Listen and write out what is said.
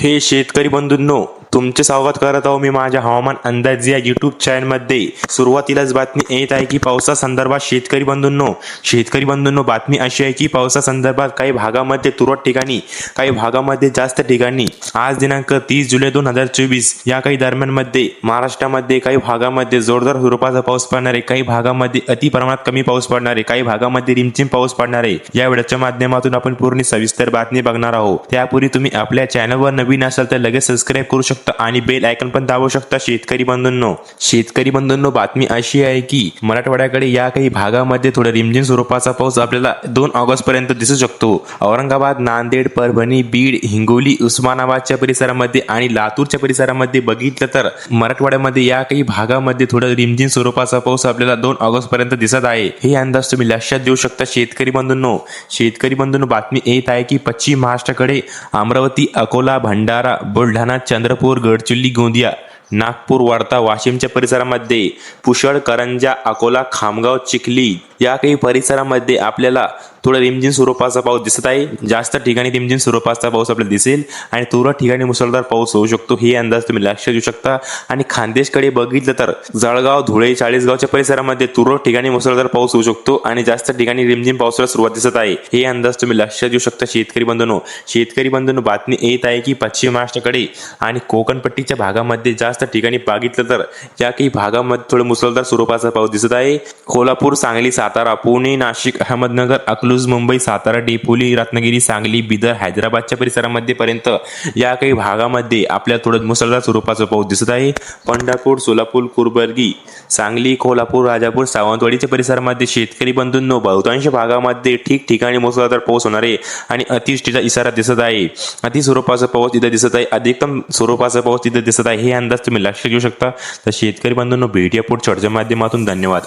हे शेतकरी बंधूंनो तुमचे स्वागत करत आहो मी माझ्या हवामान अंदाज या युट्यूब चॅनलमध्ये सुरुवातीलाच बातमी येत आहे की पावसासंदर्भात शेतकरी बंधूंनो शेतकरी बंधूंनो बातमी अशी आहे की पावसासंदर्भात काही भागामध्ये तुरळक ठिकाणी काही भागामध्ये जास्त ठिकाणी. आज दिनांक तीस जुलै दोन हजार चोवीस या काही दरम्यानमध्ये महाराष्ट्रामध्ये काही भागामध्ये जोरदार स्वरूपाचा पाऊस पडणार आहे काही भागामध्ये अति प्रमाणात कमी पाऊस पडणार आहे काही भागामध्ये रिमझिम पाऊस पडणार आहे. या वेळेच्या माध्यमातून आपण पूर्ण सविस्तर बातमी बघणार आहोत. त्यापूर्वी तुम्ही आपल्या चॅनलवर नवीन असाल तर लगेच सबस्क्राईब करू शकता. आणि बेल आयकन पण दाबू शकता शेतकरी बंधूंनो. शेतकरी बंधूंनो बातमी अशी आहे की मराठवाड्याकडे या काही भागामध्ये थोडं रिमझिम स्वरूपाचा पाऊस आपल्याला दोन ऑगस्ट पर्यंत दिसू शकतो. औरंगाबाद नांदेड परभणी बीड हिंगोली उस्मानाबादच्या परिसरामध्ये आणि लातूरच्या परिसरामध्ये बघितलं तर मराठवाड्यामध्ये या काही भागामध्ये थोडं रिमझिम स्वरूपाचा पाऊस आपल्याला दोन ऑगस्ट पर्यंत दिसत आहे. हे अंदाज तुम्ही लक्षात देऊ शकता शेतकरी बंधूंनो. शेतकरी बंधूंनो बातमी येत आहे की पश्चिम महाराष्ट्राकडे अमरावती अकोला भंडारा बुलढाणा चंद्रपूर गडचिरोली गोंदिया नागपूर वार्ता वाशिमच्या परिसरामध्ये पुष्कळ करंजा अकोला खामगाव चिखली या काही परिसरामध्ये आपल्याला थोडं रिमझिम स्वरूपाचा पाऊस दिसत आहे. जास्त ठिकाणी रिमझिम स्वरूपाचा पाऊस आपल्याला दिसेल आणि तुरळक ठिकाणी मुसळधार पाऊस होऊ शकतो हे अंदाज तुम्ही लक्ष देऊ शकता. आणि खानदेशकडे बघितलं तर जळगाव धुळे चाळीसगावच्या परिसरामध्ये तुरळक ठिकाणी मुसळधार पाऊस होऊ शकतो आणि जास्त ठिकाणी रिमझिम पावसाला सुरुवात दिसत आहे. हे अंदाज तुम्ही लक्ष देऊ शकता शेतकरी बंधूंनो. शेतकरी बंधूंनो बातमी येत आहे की पश्चिम महाराष्ट्राकडे आणि कोकणपट्टीच्या भागामध्ये जास्त ठिकाणी बघितलं तर या काही भागामध्ये थोडं मुसळधार स्वरूपाचा पाऊस दिसत आहे. कोल्हापूर सांगली सातारा सातारा पुणे नाशिक अहमदनगर अकलूज मुंबई सातारा डेपोली रत्नागिरी सांगली बिदर हैदराबादच्या परिसरामध्ये पर्यंत या काही भागामध्ये आपल्या थोडं मुसळधार स्वरूपाचा पाऊस दिसत आहे. पंढरपूर सोलापूर कुरबर्गी सांगली कोल्हापूर राजापूर सावंतवाडीच्या परिसरामध्ये शेतकरी बंधूंनो बहुतांश भागामध्ये ठिकठिकाणी मुसळधार पाऊस होणार आहे आणि अतिवृष्टीचा इशारा दिसत आहे. अति स्वरूपाचा पाऊस तिथे दिसत आहे. अधिकतम स्वरूपाचा पाऊस तिथे दिसत आहे हे अंदाज तुम्ही लक्ष घेऊ शकता. तर शेतकरी बंधूंनो भेटूया पुढच्या माध्यमातून धन्यवाद.